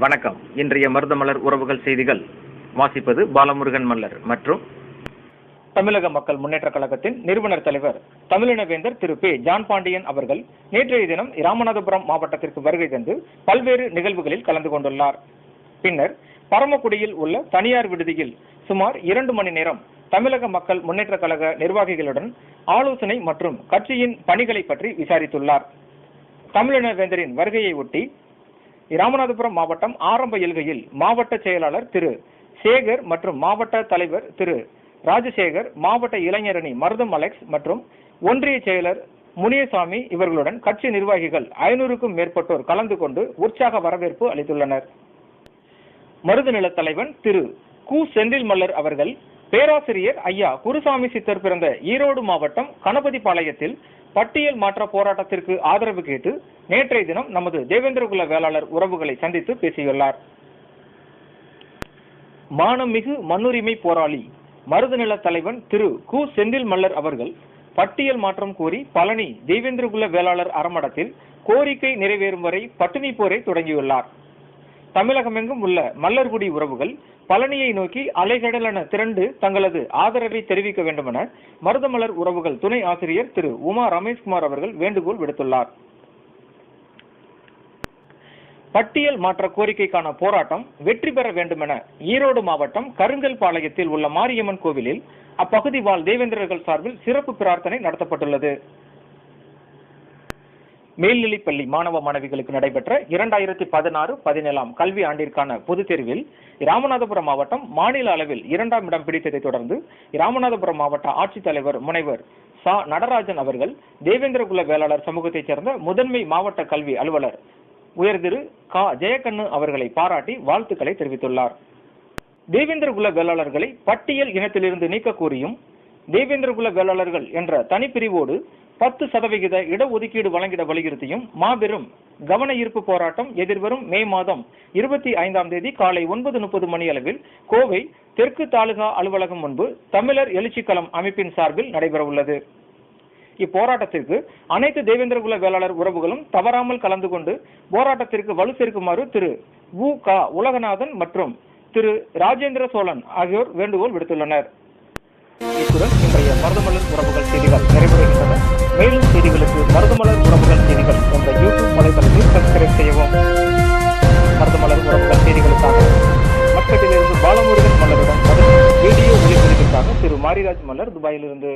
வணக்கம். இன்றைய மருதமலர் உறவுகள் செய்திகள். வாசிப்பது பாலமுருகன் மல்லர் மற்றும் தமிழக மக்கள் முன்னேற்ற கழகத்தின் நிறுவனர் தலைவர் தமிழினவேந்தர் திரு பே. ஜான் பாண்டியன் அவர்கள் நேற்றைய தினம் ராமநாதபுரம் மாவட்டத்திற்கு வருகை தந்து பல்வேறு நிகழ்வுகளில் கலந்து கொண்டுள்ளார். பின்னர் பரமக்குடியில் உள்ள தனியார் விடுதியில் சுமார் இரண்டு மணி நேரம் தமிழக மக்கள் முன்னேற்ற கழக நிர்வாகிகளுடன் ஆலோசனை மற்றும் கட்சியின் பணிகளை பற்றி விசாரித்துள்ளார். தமிழினவேந்தரின் வருகையை ஒட்டி ராமநாதபுரம் மாவட்டம் ஆரம்ப எல்கையில் மாவட்ட செயலாளர் திரு சேகர் மற்றும் மாவட்ட தலைவர் திரு ராஜசேகர் மாவட்ட இளைஞரணி மருதம் அலெக்ஸ் மற்றும் ஒன்றிய செயலர் முனியசாமி இவர்களுடன் கட்சி நிர்வாகிகள் ஐநூறுக்கும் மேற்பட்டோர் கலந்து கொண்டு உற்சாக வரவேற்பு அளித்துள்ளனர். மருதநில தலைவன் திரு கு. செந்தில் மல்லர் அவர்கள் பேராசிரியர் ஐயா குருசாமி சித்தர் பிறந்த ஈரோடு மாவட்டம் கணபதிபாளையத்தில் பட்டியல் மாற்ற போராட்டத்திற்கு ஆதரவு கேட்டு நேற்றைய தினம் நமது தேவேந்திரகுல வேளாளர் உறவுகளை சந்தித்து பேசியுள்ளார். மானமிகு மண்ணுரிமை போராளி மருதநில தலைவன் திரு கு. செந்தில் மல்லர் அவர்கள் பட்டியல் மாற்றம் கோரி பழனி தேவேந்திரகுல வேளாளர் அறமடத்தில் கோரிக்கை நிறைவேறும் வரை பட்டினி போரை தொடங்கியுள்ளார். தமிழகமெங்கும் உள்ள மல்லர்குடி உறவுகள் பழனியை நோக்கி அலைகடலென திரண்டு தங்களது ஆதரவை தெரிவிக்க வேண்டுமென மருதமலர் உறவுகள் துணை ஆசிரியர் திரு உமா ரமேஷ்குமார் அவர்கள் வேண்டுகோள் விடுத்துள்ளார். பட்டியல் மாற்ற கோரிக்கைக்கான போராட்டம் வெற்றி பெற வேண்டுமென ஈரோடு மாவட்டம் கருங்கல் பாளையத்தில் உள்ள மாரியம்மன் கோவிலில் அப்பகுதி வாழ் தேவேந்திரர்கள் சார்பில் சிறப்பு பிரார்த்தனை நடத்தப்பட்டுள்ளது. மேல்நிலைப்பள்ளி மாணவ மாணவிகளுக்கு நடைபெற்ற இரண்டாயிரத்தி பதினாறு பதினேழாம் கல்வி ஆண்டிற்கான பொதுத் தேர்வில் ராமநாதபுரம் மாவட்டம் மாநில அளவில் இரண்டாம் இடம் பிடித்ததைத் தொடர்ந்து ராமநாதபுரம் மாவட்ட ஆட்சித்தலைவர் முனைவர் சா. நடராஜன் அவர்கள் தேவேந்திரகுல வேளாளர் சமூகத்தைச் சேர்ந்த முதன்மை மாவட்ட கல்வி அலுவலர் உயர்திரு கா. ஜெயக்கண்ணு அவர்களை பாராட்டி வாழ்த்துக்களை தெரிவித்துள்ளார். தேவேந்திரகுல வேளாளர்களை பட்டியல் இனத்திலிருந்து நீக்க கோரியும் தேவேந்திரகுல வேளாளர்கள் என்ற தனிப்பிரிவோடு பத்து சதவிகித இடஒதுக்கீடு வழங்கிட வலியுறுத்தியும் மாபெரும் கவன ஈர்ப்பு போராட்டம் எதிர்வரும் மே மாதம் இருபத்தி ஐந்தாம் தேதி காலை ஒன்பது முப்பது மணி அளவில் கோவை தெற்கு தாலுகா அலுவலகம் முன்பு தமிழர் எழுச்சிக்களம் அமைப்பின் சார்பில் நடைபெறவுள்ளது. இப்போராட்டத்திற்கு அனைத்து தேவேந்திரகுல வேளாளர் உறவுகளும் தவறாமல் கலந்து கொண்டு போராட்டத்திற்கு வலு சேர்க்குமாறு திரு. உ. க. உலகநாதன் மற்றும் திரு. ராஜேந்திர சோழன் ஆகியோர் வேண்டுகோள் விடுத்துள்ளனர். இத்துடன் இன்றைய மருதமலர் உறவுகள் செய்திகள் நிறைவடைகின்றன. மேலும் செய்திகளுக்கு மருதமலர் உறவுகள் செய்திகள் என்ற யூடியூப் வலைதளத்தில் சப்ஸ்கிரைப் செய்யவும். மருதமலர் உறவுகள் செய்திகளுக்காக மக்களிலிருந்து பாலமுருகன் மல்லருடன் வீடியோ ஒளிபரப்பிற்காக திரு மாரிராஜ் மலர் துபாயிலிருந்து.